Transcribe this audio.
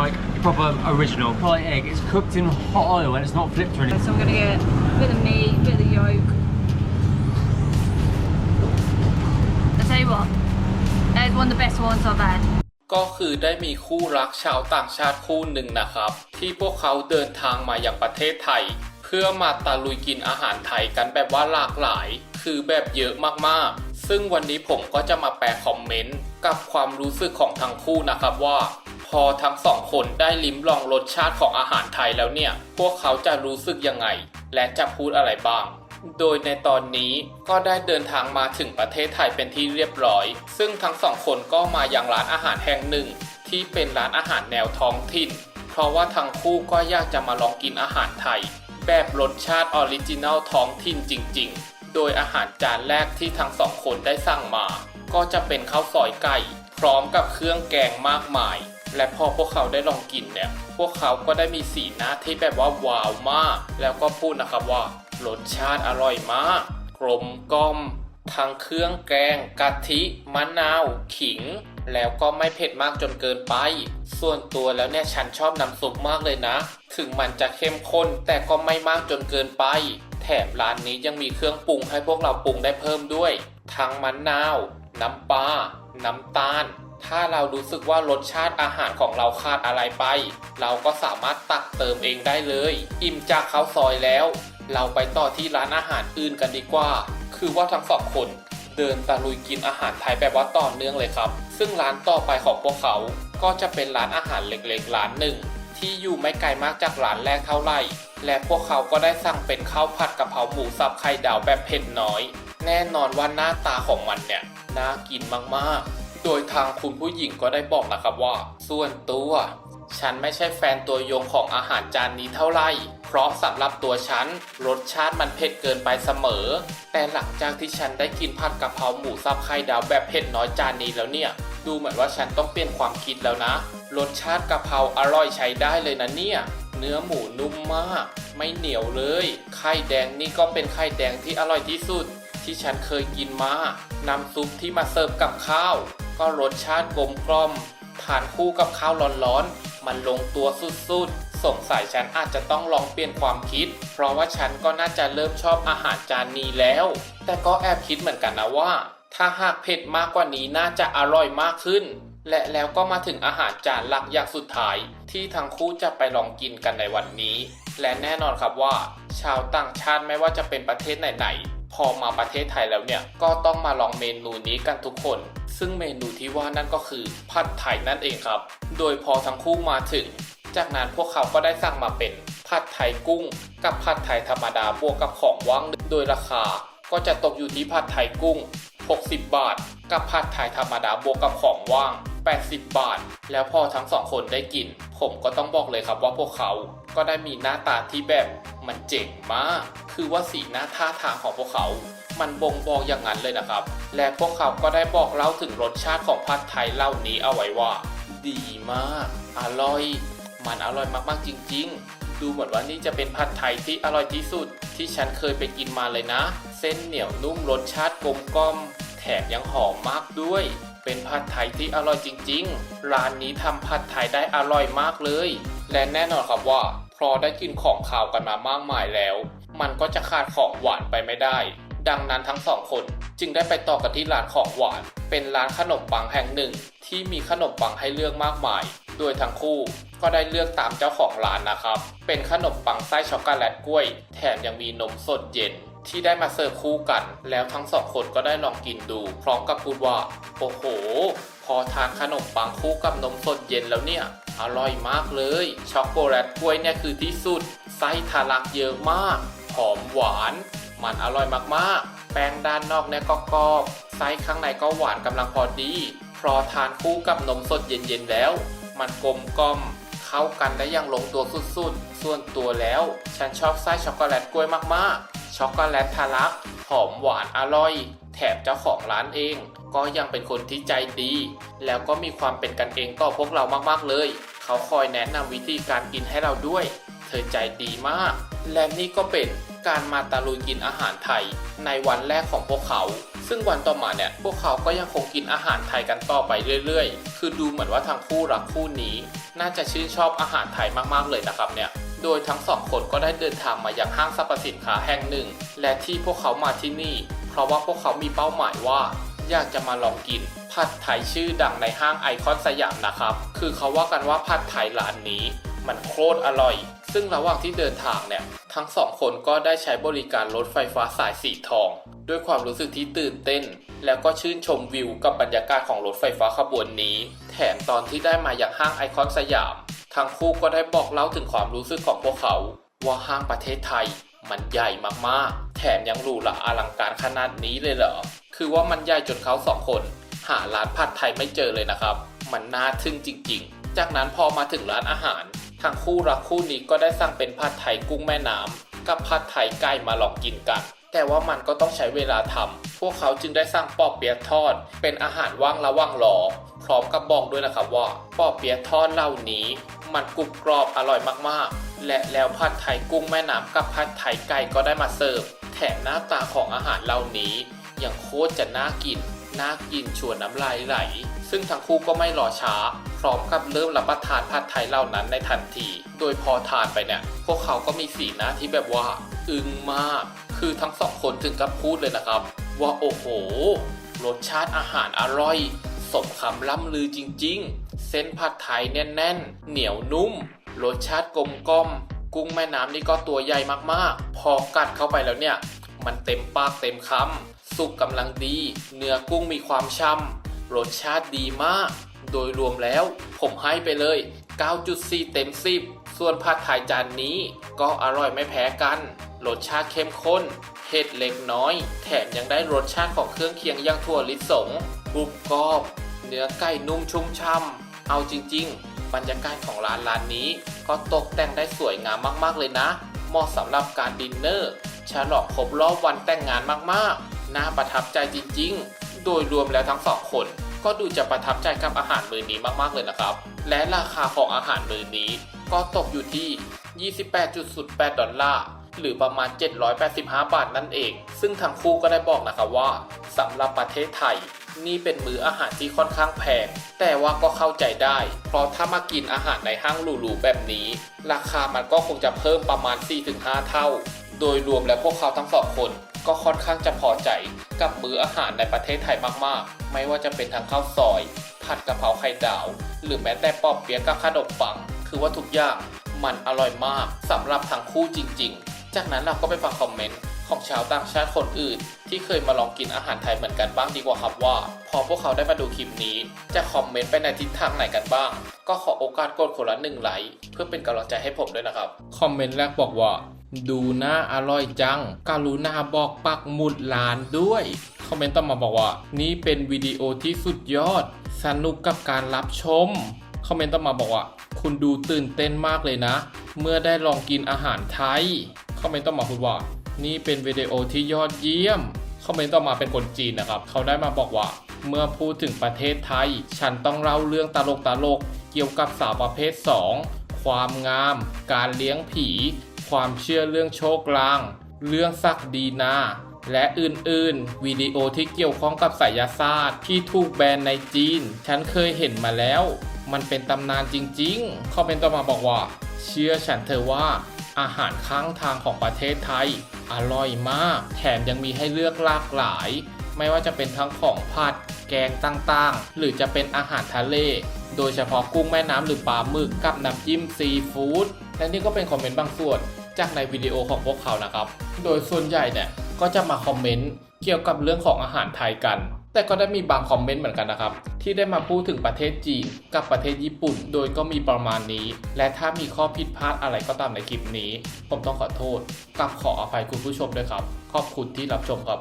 like proper original. Quality egg. It's cooked in hot oil and it's not flipped or anything. So I'm gonna get a bit of meat, a bit of the yolk. I tell you what, that is one of the best ones I've had. ก็คือได้มีคู่รักชาวต่างชาติคู่หนึ่งนะครับ ที่พวกเขาเดินทางมาอย่างประเทศไทย เพื่อมาตะลุยกินอาหารไทยกันแบบว่าหลากหลาย คือแบบเยอะมากๆ ซึ่งวันนี้ผมก็จะมาแปลคอมเมนต์กับความรู้สึกของทั้งคู่นะครับว่า พอทั้งสองคนได้ลิ้มลองรสชาติของอาหารไทยแล้วเนี่ย พวกเขาจะรู้สึกยังไง และจะพูดอะไรบ้าง โดยในตอนนี้ก็ได้เดินทางมาถึงประเทศไทยเป็นที่เรียบร้อย ซึ่งทั้งสองคนก็มายังร้านอาหารแห่งหนึ่ง ที่เป็นร้านอาหารแนวท้องถิ่น เพราะว่าทั้งคู่ก็อยากจะมาลองกินอาหารไทย แบบรสชาติออริจินัลท้องถิ่นจริง ๆ โดยอาหารจานแรกที่ทั้งสองคนได้สั่งมา ก็จะเป็นข้าวซอยไก่ พร้อมกับเครื่องแกงมากมาย และพอพวกเขาได้ลองกินเนี่ย พวกเขาก็ได้มีสีหน้าที่แบบว่าว้าวมาก แล้วก็พูดนะครับว่ารสชาติอร่อยมาก กลมกล่อม ทั้งเครื่องแกง กะทิ มะนาว ขิง แล้วก็ไม่เผ็ดมากจนเกินไป ส่วนตัวแล้วเนี่ยฉันชอบน้ำซุปมากเลยนะ ถึงมันจะเข้มข้นแต่ก็ไม่มากจนเกินไป แถมร้านนี้ยังมีเครื่องปรุงให้พวกเราปรุงได้เพิ่มด้วย ทั้งมะนาว น้ำปลา น้ำตาล ถ้าเรารู้สึกว่ารสชาติอาหารของเราขาดอะไรไป เราก็สามารถตักเติมเองได้เลย อิ่มจากข้าวซอยแล้ว เราไปต่อที่ร้านอาหารอื่นกันดีกว่า คือว่าทั้งสองคนเดินตะลุยกินอาหารไทยแบบว่าต่อเนื่องเลยครับ ซึ่งร้านต่อไปของพวกเขาก็จะเป็นร้านอาหารเล็กๆร้านหนึ่ง ที่อยู่ไม่ไกลมากจากร้านแรกเท่าไหร่ และพวกเขาก็ได้สั่งเป็นข้าวผัดกะเพราหมูสับไข่ดาวแบบเผ็ดน้อย แน่นอนว่าหน้าตาของมันเนี่ยน่ากินมากๆ โดยทางคุณผู้หญิงก็ได้บอกนะครับว่า ส่วนตัว ฉันไม่ใช่แฟนตัวยงของอาหารจานนี้เท่าไหร่เพราะสำหรับตัวฉันรสชาติมันเผ็ดเกินไปเสมอ แต่หลังจากที่ฉันได้กินผัดกะเพราหมูสับไข่ดาวแบบเผ็ดน้อยจานนี้แล้วเนี่ย ดูเหมือนว่าฉันต้องเปลี่ยนความคิดแล้วนะ รสชาติกะเพราอร่อยใช้ได้เลยนะเนี่ย เนื้อหมูนุ่มมาก ไม่เหนียวเลย ไข่แดงนี่ก็เป็นไข่แดงที่อร่อยที่สุด ที่ฉันเคยกินมา น้ำซุปที่มาเสิร์ฟกับข้าว ก็รสชาติกลมกล่อมทานคู่กับข้าวร้อนๆ มันลงตัวสุดๆ สงสัยฉันอาจจะต้องลองเปลี่ยนความคิด เพราะว่าฉันก็น่าจะเริ่มชอบอาหารจานนี้แล้ว แต่ก็แอบคิดเหมือนกันนะว่า ถ้าหากเผ็ดมากกว่านี้น่าจะอร่อยมากขึ้น และแล้วก็มาถึงอาหารจานหลักอย่างสุดท้าย ที่ทั้งคู่จะไปลองกินกันในวันนี้ และแน่นอนครับว่า ชาวต่างชาติไม่ว่าจะเป็นประเทศไหนๆ อมาประเทศไทยแล้วเนี่ย ก็ต้องมาลองเมนูนี้กันทุกคน ซึ่งเมนูที่ว่านั่นก็คือผัดไทยนั่นเองครับ โดยพอทั้งคู่มาถึง จากนั้นพวกเขาก็ได้สั่งมาเป็นผัดไทยกุ้ง กับผัดไทยธรรมดาบวกกับของว่างโดยราคา ก็จะตกอยู่ที่ผัดไทยกุ้ง 60 บาท กับผัดไทยธรรมดาบวกกับของว่าง 80 บาท แล้วพอทั้งสองคนได้กิน ผมก็ต้องบอกเลยครับว่าพวกเขาก็ได้มีหน้าตาที่แบบมันเจ๋งมาก คือว่าสีหน้าท่าทางของพวกเขา มันบ่งบอกอย่างนั้นเลยนะครับ และพวกเขาก็ได้บอกเล่าถึงรสชาติของผัดไทยเหล่านี้เอาไว้ว่า ดีมาก อร่อย มันอร่อยมากๆจริง ๆ ดูเหมือนว่านี่จะเป็นผัดไทยที่อร่อยที่สุด ที่ฉันเคยไปกินมาเลยนะ เส้นเหนียวนุ่มรสชาติกลมกล่อม แถมยังหอมมากด้วย เป็นผัดไทยที่อร่อยจริง ๆ ร้านนี้ทำผัดไทยได้อร่อยมากเลย และแน่นอนครับว่าพอได้กินของข่าวกันมามากมายแล้ว มันก็จะขาดของหวานไปไม่ได้ ดังนั้นทั้งสองคนจึงได้ไปต่อกันที่ร้านของหวาน เป็นร้านขนมปังแห่งหนึ่ง ที่มีขนมปังให้เลือกมากมาย โดยทั้งคู่ก็ได้เลือกตามเจ้าของร้านนะครับ เป็นขนมปังไส้ช็อกโกแลตกล้วย แถมยังมีนมสดเย็นที่ได้มาเสิร์ฟคู่กัน แล้วทั้งสองคนก็ได้ลองกินดู พร้อมกับพูดว่า โอ้โห พอทานขนมปังคู่กับนมสดเย็นแล้วเนี่ย อร่อยมากเลย ช็อกโกแลตกล้วยเนี่ยคือที่สุด ไส้ทะลักเยอะมาก หอมหวาน มันอร่อยมากๆ แป้งด้านนอกเนี่ยก็กรอบไส้ข้างในก็หวานกำลังพอดี พอทานคู่กับนมสดเย็นๆแล้ว มันกลมกล่อมเข้ากันได้อย่างลงตัวสุดๆ ส่วนตัวแล้ว ฉันชอบไส้ช็อกโกแลตกล้วยมากๆ ช็อกโกแลตทะลัก หอมหวานอร่อย แถมเจ้าของร้านเอง ก็ยังเป็นคนที่ใจดี แล้วก็มีความเป็นกันเองต่อพวกเรามากๆเลย เขาคอยแนะนำวิธีการกินให้เราด้วย เธอใจดีมาก และนี่ก็เป็นการมาตะลุยกินอาหารไทย ในวันแรกของพวกเขา ซึ่งวันต่อมาเนี่ยพวกเขาก็ยังคงกินอาหารไทยกันต่อไปเรื่อยๆ คือดูเหมือนว่าทั้งคู่รักคู่นี้ น่าจะชื่นชอบอาหารไทยมากๆเลยนะครับเนี่ยโดยทั้งสองคนก็ได้เดินทางมายังห้างสรรพสินค้าแห่งหนึ่ง และที่พวกเขามาที่นี่ เพราะว่าพวกเขามีเป้าหมายว่า อยากจะมาลองกิน ผัดไทยชื่อดังในห้างไอคอนสยามนะครับ คือเขาว่ากันว่าผัดไทยร้านนี้ มันโคตรอร่อย ซึ่งระหว่างที่เดินทางเนี่ย ทั้งสองคนก็ได้ใช้บริการรถไฟฟ้าสายสีทอง ด้วยความรู้สึกที่ตื่นเต้น แล้วก็ชื่นชมวิวกับบรรยากาศของรถไฟฟ้าขบวนนี้ แถมตอนที่ได้มาอย่างห้างไอคอนสยาม ทั้งคู่ก็ได้บอกเล่าถึงความรู้สึกของพวกเขา ว่าห้างประเทศไทย มันใหญ่มากๆ แถมยังหรูหราอลังการขนาดนี้เลยเหรอ คือว่ามันใหญ่จนเขาสองคน หาร้านผัดไทยไม่เจอเลยนะครับ มันน่าทึ่งจริง ๆ จากนั้นพอมาถึงร้านอาหาร ทั้งคู่รักคู่นี้ก็ได้สั่งเป็นผัดไทยกุ้งแม่น้ำกับผัดไทยไก่มาลองกินกัน แต่ว่ามันก็ต้องใช้เวลาทำพวกเขาจึงได้สั่งปอบเปี๊ยะทอด เป็นอาหารว่างระว่างรอพร้อมกับบอกด้วยนะครับว่าปอบเปี๊ยะทอดเหล่านี้ มันกรุบกรอบอร่อยมากๆ และแล้วผัดไทยกุ้งแม่น้ำกับผัดไทยไก่ก็ได้มาเสิร์ฟแถมหน้าตาของอาหารเหล่านี้ยังโคตรจะน่ากินน่ากินชวนน้ำลายไหล ซึ่งทั้งคู่ก็ไม่รอช้า พร้อมกับเริ่มรับประทานผัดไทยเหล่านั้นในทันที โดยพอทานไปเนี่ย พวกเขาก็มีสีหน้าที่แบบว่า อึ้งมาก คือทั้งสองคนถึงกับพูดเลยนะครับ ว่าโอ้โห รสชาติอาหารอร่อย สมคำล่ำลือจริง ๆ เส้นผัดไทยแน่นๆ เหนียวนุ่ม รสชาติกลมกล่อม กุ้งแม่น้ำนี่ก็ตัวใหญ่มากๆ พอกัดเข้าไปแล้วเนี่ย มันเต็มปากเต็มคำสุกกำลังดี เนื้อกุ้งมีความช่ำรสชาติดีมาก โดยรวมแล้ว ผมให้ไปเลย 9.4 เต็ม 10 ส่วนผัดไทยจานนี้ ก็อร่อยไม่แพ้กัน รสชาติเข้มข้นเผ็ดเล็กน้อย แถมยังได้รสชาติของเครื่องเคียงอย่างถั่วลิสงกรุบกรอบ เนื้อไก่นุ่มชุ่มช่ำเอาจริง ๆ บรรยากาศของร้านร้านนี้ ก็ตกแต่งได้สวยงามมากๆเลยนะ เหมาะสำหรับการดินเนอร์ฉลองครบรอบวันแต่งงานมากๆ น่าประทับใจจริงๆ โดยรวมแล้วทั้งสองคน ก็ดูจะประทับใจกับอาหารมื้อนี้มากๆเลยนะครับ และราคาของอาหารมื้อนี้ก็ตกอยู่ที่ 28.08 ดอลลาร์หรือประมาณ 785 บาทนั่นเอง ซึ่งทั้งคู่ก็ได้บอกนะครับว่าสำหรับประเทศไทย นี่เป็นมื้ออาหารที่ค่อนข้างแพง แต่ว่าก็เข้าใจได้ เพราะถ้ามากินอาหารในห้างหรูๆแบบนี้ ราคามันก็คงจะเพิ่มประมาณ 4-5 เท่า โดยรวมแล้วพวกเขาทั้งสองคน ก็ค่อนข้างจะพอใจกับมื้ออาหารในประเทศไทยมากๆ ไม่ว่าจะเป็นทั้งข้าวซอย ผัดกะเพราไข่ดาว หรือแม้แต่ปอบเปี๊ยะกับขนมปัง คือว่าทุกอย่างมันอร่อยมากสำหรับทั้งคู่จริง ๆ จากนั้นเราก็ไปฟังคอมเมนต์ของชาวต่างชาติคนอื่น ที่เคยมาลองกินอาหารไทยเหมือนกันบ้างดีกว่าครับว่า พอพวกเขาได้มาดูคลิปนี้ จะคอมเมนต์ไปในทิศทางไหนกันบ้าง ก็ขอโอกาสกดคนละหนึ่งไลค์เพื่อเป็นกำลังใจให้ผมด้วยนะครับ คอมเมนต์แรกบอกว่า ดูน่าอร่อยจังการุณาบอกปักหมุดร้านด้วย คอมเมนต์ต่อมาบอกว่า นี่เป็นวิดีโอที่สุดยอด สนุกกับการรับชม คอมเมนต์ต่อมาบอกว่า คุณดูตื่นเต้นมากเลยนะ เมื่อได้ลองกินอาหารไทย คอมเมนต์ต่อมาพูดว่า นี่เป็นวิดีโอที่ยอดเยี่ยม คอมเมนต์ต่อมาเป็นคนจีนนะครับ เขาได้มาบอกว่า เมื่อพูดถึงประเทศไทย ฉันต้องเล่าเรื่องตลกตลกเกี่ยวกับสาวประเภท 2 ความงาม การเลี้ยงผี ความเชื่อเรื่องโชคลาง เรื่องศักดีนา และอื่นๆ วิดีโอที่เกี่ยวข้องกับไสยศาสตร์ที่ถูกแบนในจีน ฉันเคยเห็นมาแล้ว มันเป็นตำนานจริงๆคอมเมนต่อมาบอกว่า เชื่อฉันเธอะว่าอาหารข้างทางของประเทศไทย อร่อยมาก แถมยังมีให้เลือกหลากหลาย ไม่ว่าจะเป็นทั้งของผัด แกงต่างๆ หรือจะเป็นอาหารทะเล โดยเฉพาะกุ้งแม่น้ำหรือปลาหมึกกับน้ำจิ้มซีฟู้ดและนี่ก็เป็นคอมเมนต์บางส่วน จากในวิดีโอของพวกเขานะครับ โดยส่วนใหญ่เนี่ยก็จะมาคอมเมนต์เกี่ยวกับเรื่องของอาหารไทยกัน แต่ก็ได้มีบางคอมเมนต์เหมือนกันนะครับ ที่ได้มาพูดถึงประเทศจีนกับประเทศญี่ปุ่น โดยก็มีประมาณนี้ และถ้ามีข้อผิดพลาดอะไรก็ตามในคลิปนี้ ผมต้องขอโทษกับขออภัยคุณผู้ชมด้วยครับ ขอบคุณที่รับชมครับ